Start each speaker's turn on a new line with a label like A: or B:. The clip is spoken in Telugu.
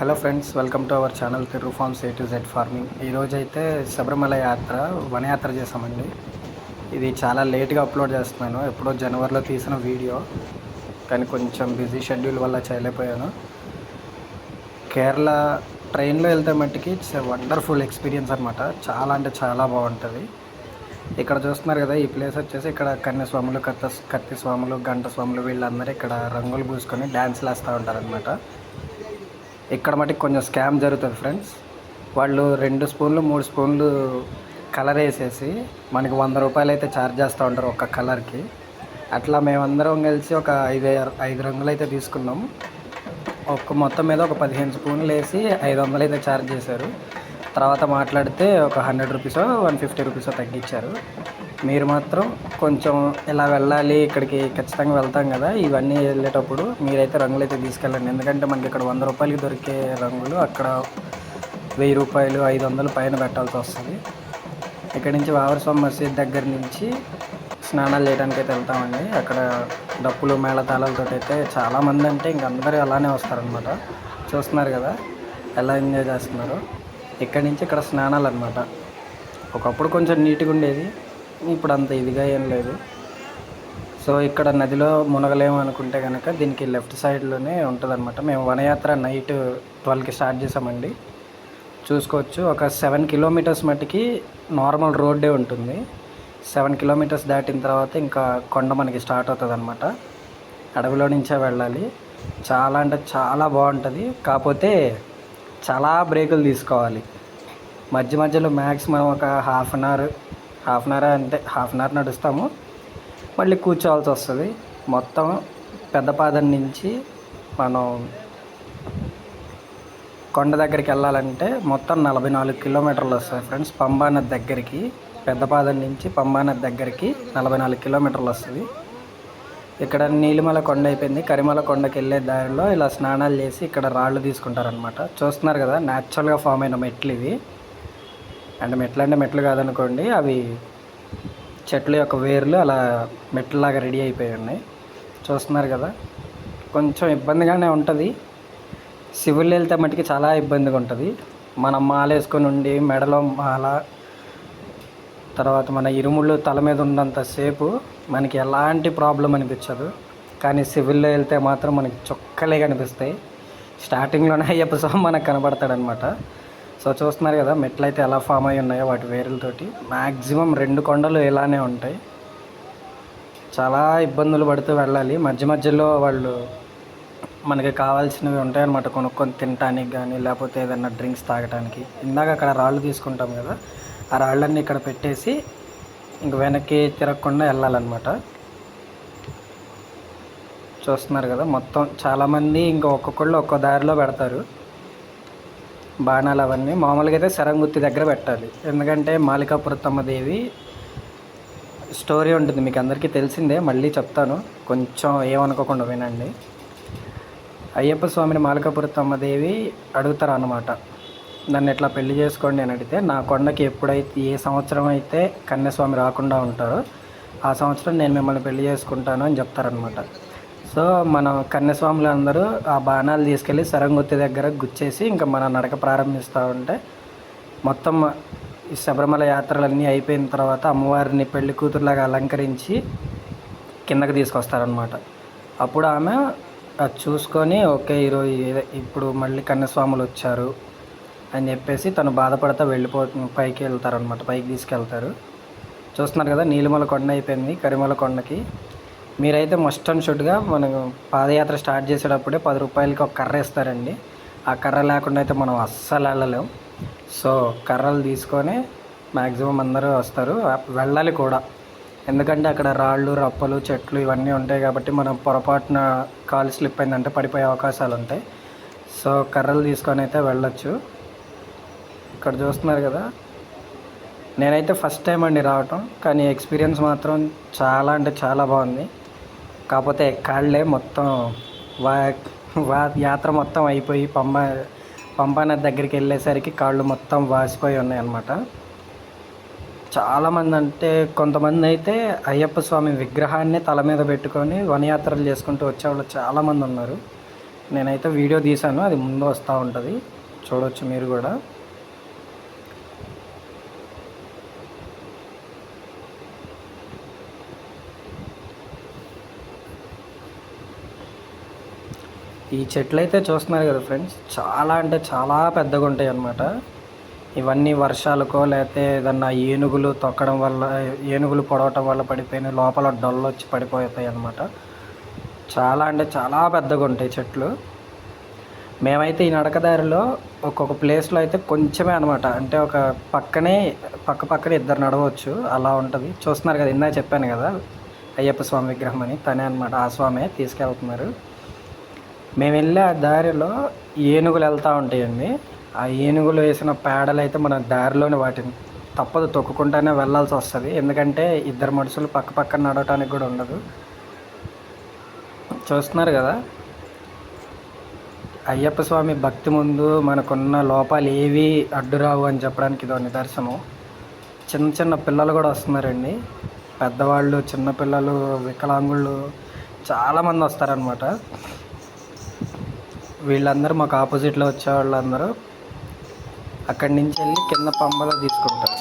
A: Hello friends welcome to our channel Thiru farms A to Z farming. ఈరోజు అయితే శబరిమల యాత్ర వనయాత్ర చేసామండి ఇది చాలా లేట్గా అప్లోడ్ చేస్తున్నాను. ఎప్పుడో జనవరిలో తీసిన వీడియో. కానీ కొంచెం బిజీ షెడ్యూల్ వల్ల చేయలేకపోయాను. కేరళ ట్రైన్లో వెళ్తే మట్టికి ఇట్స్ వండర్ఫుల్ ఎక్స్పీరియన్స్ అనమాట చాలా అంటే చాలా బాగుంటుంది. ఇక్కడ చూస్తున్నారు కదా ఈ ప్లేస్ వచ్చేసి ఇక్కడ కన్యస్వాములు కత్త కత్తి స్వాములు గంట స్వాములు వీళ్ళందరూ ఇక్కడ రంగులు పూసుకొని డ్యాన్స్లు వేస్తూ ఉంటారనమాట ఇక్కడ మటుకు కొంచెం స్కామ్ జరుగుతుంది ఫ్రెండ్స్ వాళ్ళు రెండు స్పూన్లు మూడు స్పూన్లు కలర్ వేసేసి మనకి వంద రూపాయలు అయితే ఛార్జ్ చేస్తూ ఉంటారు ఒక కలర్కి అట్లా మేమందరం కలిసి ఒక ఐదు ఐదు రంగులు అయితే తీసుకున్నాం. ఒక మొత్తం మీద ఒక పదిహేను స్పూన్లు వేసి ఐదు వందలు అయితే ఛార్జ్ చేశారు. తర్వాత మాట్లాడితే ఒక హండ్రెడ్ రూపీసో వన్ ఫిఫ్టీ రూపీసో తగ్గించారు. మీరు మాత్రం కొంచెం ఇలా వెళ్ళాలి ఇక్కడికి ఖచ్చితంగా వెళ్తాం కదా ఇవన్నీ వెళ్ళేటప్పుడు మీరైతే రంగులు అయితే తీసుకెళ్ళండి. ఎందుకంటే మనకి ఇక్కడ వంద రూపాయలకి దొరికే రంగులు అక్కడ వెయ్యి రూపాయలు ఐదు వందలు పైన పెట్టాల్సి వస్తుంది. ఇక్కడ నుంచి వావరస్వామి మసీద్ దగ్గర నుంచి స్నానాలు చేయడానికి అయితే వెళ్తామండి. అక్కడ డప్పులు మేళతాళాలతో అయితే చాలామంది అంటే ఇంక అందరూ అలానే వస్తారనమాట చూస్తున్నారు కదా ఎలా ఎంజాయ్ చేస్తున్నారు. ఇక్కడ నుంచి ఇక్కడ స్నానాలు అనమాట ఒకప్పుడు కొంచెం నీట్గా ఉండేది ఇప్పుడు అంత ఇదిగా ఏం లేదు. సో ఇక్కడ నదిలో మునగలేము అనుకుంటే కనుక దీనికి లెఫ్ట్ సైడ్లోనే ఉంటుందన్నమాట. మేము వనయాత్ర నైట్ ట్వెల్వ్కి స్టార్ట్ చేసామండి. చూసుకోవచ్చు ఒక సెవెన్ కిలోమీటర్స్ మట్టుకి నార్మల్ రోడ్డే ఉంటుంది. సెవెన్ కిలోమీటర్స్ దాటిన తర్వాత ఇంకా కొండ మనకి స్టార్ట్ అవుతుంది అనమాట అడవిలో నుంచే వెళ్ళాలి. చాలా అంటే చాలా బాగుంటుంది. కాకపోతే చాలా బ్రేకులు తీసుకోవాలి. మధ్య మధ్యలో మ్యాక్సిమం ఒక half an hour half an hour అంటే హాఫ్ అన్ అవర్ నడుస్తాము. మళ్ళీ కూర్చోవాల్సి వస్తుంది. మొత్తం పెద్దపాదం నుంచి మనం కొండ దగ్గరికి వెళ్ళాలంటే మొత్తం నలభై నాలుగు కిలోమీటర్లు వస్తాయి ఫ్రెండ్స్. పంబా నది దగ్గరికి పెద్దపాదం నుంచి పంబా నది దగ్గరికి నలభై నాలుగు కిలోమీటర్లు వస్తుంది. ఇక్కడ నీలిమల కొండ అయిపోయింది. కరిమల కొండకి వెళ్ళే దారిలో ఇలా స్నానాలు చేసి ఇక్కడ రాళ్ళు తీసుకుంటారనమాట చూస్తున్నారు కదా న్యాచురల్గా ఫామ్ అయిన మెట్లు ఇవి. అండ్ మెట్లు అంటే మెట్లు కాదనుకోండి అవి చెట్ల యొక్క వేర్లు అలా మెట్లలాగా రెడీ అయిపోయి ఉన్నాయి. చూస్తున్నారు కదా? కొంచెం ఇబ్బందిగానే ఉంటుంది. సివిల్ వెళ్తే మటుకి చాలా ఇబ్బందిగా ఉంటుంది. మనం మాల వేసుకొని ఉండి మెడలో మాల తర్వాత మన ఇరుముళ్ళు తల మీద ఉన్నంతసేపు మనకి ఎలాంటి ప్రాబ్లం అనిపించదు. కానీ సివిల్లో వెళ్తే మాత్రం మనకి చొక్కలే కనిపిస్తాయి. స్టార్టింగ్లోనే అయ్యప్ప స్వామి మనకు కనబడతాడనమాట సో చూస్తున్నారు కదా మెట్లు అయితే ఎలా ఫామ్ అయి ఉన్నాయో వాటి వేరులతోటి. మ్యాక్సిమం రెండు కొండలు ఇలానే ఉంటాయి. చాలా ఇబ్బందులు పడుతూ వెళ్ళాలి. మధ్య మధ్యలో వాళ్ళు మనకి కావాల్సినవి ఉంటాయన్నమాట కొనుక్కొని తినడానికి కానీ లేకపోతే ఏదైనా డ్రింక్స్ తాగడానికి ఇందాక అక్కడ రాళ్ళు తీసుకుంటాం కదా ఆ రాళ్ళన్నీ ఇక్కడ పెట్టేసి ఇంక వెనక్కి తిరగకుండా వెళ్ళాలన్నమాట. చూస్తున్నారు కదా మొత్తం చాలామంది ఇంకా ఒక్కొక్కళ్ళు ఒక్కో దారిలో పెడతారు. బాణాలు అవన్నీ మామూలుగా అయితే శరంగుత్తి దగ్గర పెట్టాలి. ఎందుకంటే మాలికాపురతమ్మ దేవి స్టోరీ ఉంటుంది మీకు అందరికీ తెలిసిందే మళ్ళీ చెప్తాను. కొంచెం ఏమనుకోకుండా వినండి. అయ్యప్ప స్వామిని మాలికాపురతమ్మ దేవి అడుగుతారు అన్నమాట నన్ను ఎట్లా పెళ్ళి చేసుకోండి అని అడిగితే నా కొండకి ఎప్పుడైతే ఏ సంవత్సరం అయితే కన్యాస్వామి రాకుండా ఉంటారో ఆ సంవత్సరం నేను మిమ్మల్ని పెళ్ళి చేసుకుంటాను అని చెప్తారనమాట సో మన కన్యస్వాములు అందరూ ఆ బాణాలు తీసుకెళ్ళి సరంగుత్తి దగ్గర గుచ్చేసి ఇంకా మన నడక ప్రారంభిస్తూ ఉంటే మొత్తం ఈ శబరిమల యాత్రలన్నీ అయిపోయిన తర్వాత అమ్మవారిని పెళ్ళి కూతురులాగా అలంకరించి కిందకి తీసుకొస్తారనమాట అప్పుడు ఆమె అది చూసుకొని ఓకే ఈరోజు ఇప్పుడు మళ్ళీ కన్యస్వాములు వచ్చారు అని చెప్పేసి తను బాధపడతా వెళ్ళిపో పైకి వెళ్తారనమాట పైకి తీసుకెళ్తారు. చూస్తున్నారు కదా నీలిమల కొండ అయిపోయింది కరిమల కొండకి. మీరైతే మస్ట్ అండ్ షుడ్గా మనం పాదయాత్ర స్టార్ట్ చేసేటప్పుడే పది రూపాయలకి ఒక కర్ర ఇస్తారండి ఆ కర్ర లేకుండా అయితే మనం అస్సలు వెళ్ళలేం. సో కర్రలు తీసుకొని మ్యాక్సిమం అందరూ వస్తారు. వెళ్ళాలి కూడా. ఎందుకంటే అక్కడ రాళ్ళు రప్పలు చెట్లు ఇవన్నీ ఉంటాయి కాబట్టి మనం పొరపాటున కాలు స్లిప్ అయిందంటే పడిపోయే అవకాశాలు ఉంటాయి. సో కర్రలు తీసుకొని అయితే వెళ్ళొచ్చు. ఇక్కడ చూస్తున్నారు కదా. నేనైతే ఫస్ట్ టైం అండి రావటం. కానీ ఎక్స్పీరియన్స్ మాత్రం చాలా అంటే చాలా బాగుంది. కాకపోతే కాళ్ళే మొత్తం వా వా యాత్ర మొత్తం అయిపోయి పంబ పంపాన దగ్గరికి వెళ్ళేసరికి కాళ్ళు మొత్తం వాసిపోయి ఉన్నాయి అన్నమాట చాలామంది అంటే కొంతమంది అయితే అయ్యప్ప స్వామి విగ్రహాన్ని తల మీద పెట్టుకొని వనయాత్రలు చేసుకుంటూ వచ్చేవాళ్ళు చాలామంది ఉన్నారు. నేనైతే వీడియో తీశాను అది ముందు వస్తూ ఉంటుంది. చూడవచ్చు మీరు కూడా. ఈ చెట్లు అయితే చూస్తున్నారు కదా ఫ్రెండ్స్ చాలా అంటే చాలా పెద్దగా ఉంటాయి అన్నమాట. ఇవన్నీ వర్షాలకో లేకపోతే ఏదన్నా ఏనుగులు తొక్కడం వల్ల ఏనుగులు పొడవటం వల్ల పడిపోయిన లోపల డొల్లు వచ్చి పడిపోతాయి అన్నమాట. చాలా అంటే చాలా పెద్దగా ఉంటాయి చెట్లు. మేమైతే ఈ నడకదారిలో ఒక్కొక్క ప్లేస్లో అయితే కొంచెమే అనమాట అంటే ఒక పక్కనే పక్క పక్కనే ఇద్దరు నడవచ్చు అలా ఉంటుంది. చూస్తున్నారు కదా ఇందా చెప్పాను కదా అయ్యప్ప స్వామి విగ్రహం అని తనే అనమాట ఆ స్వామి తీసుకెళ్తున్నారు. మేము వెళ్ళే ఆ దారిలో ఏనుగులు వెళ్తూ ఉంటాయండి. ఆ ఏనుగులు వేసిన పేడలు అయితే మన దారిలోనే వాటిని తప్పదు తొక్కుకుంటానే వెళ్ళాల్సి వస్తుంది. ఎందుకంటే ఇద్దరు మనుషులు పక్క పక్కన నడవటానికి కూడా ఉండదు. చూస్తున్నారు కదా? అయ్యప్ప స్వామి భక్తి ముందు మనకున్న లోపాలు ఏవి అడ్డురావు అని చెప్పడానికి ఇదో నిదర్శనం. చిన్న చిన్న పిల్లలు కూడా వస్తున్నారండి. పెద్దవాళ్ళు చిన్నపిల్లలు వికలాంగుళ్ళు చాలామంది వస్తారనమాట వీళ్ళందరూ మాకు ఆపోజిట్లో వచ్చే వాళ్ళందరూ అక్కడి నుంచి వెళ్ళి కింద పంబలో తీసుకుంటారు.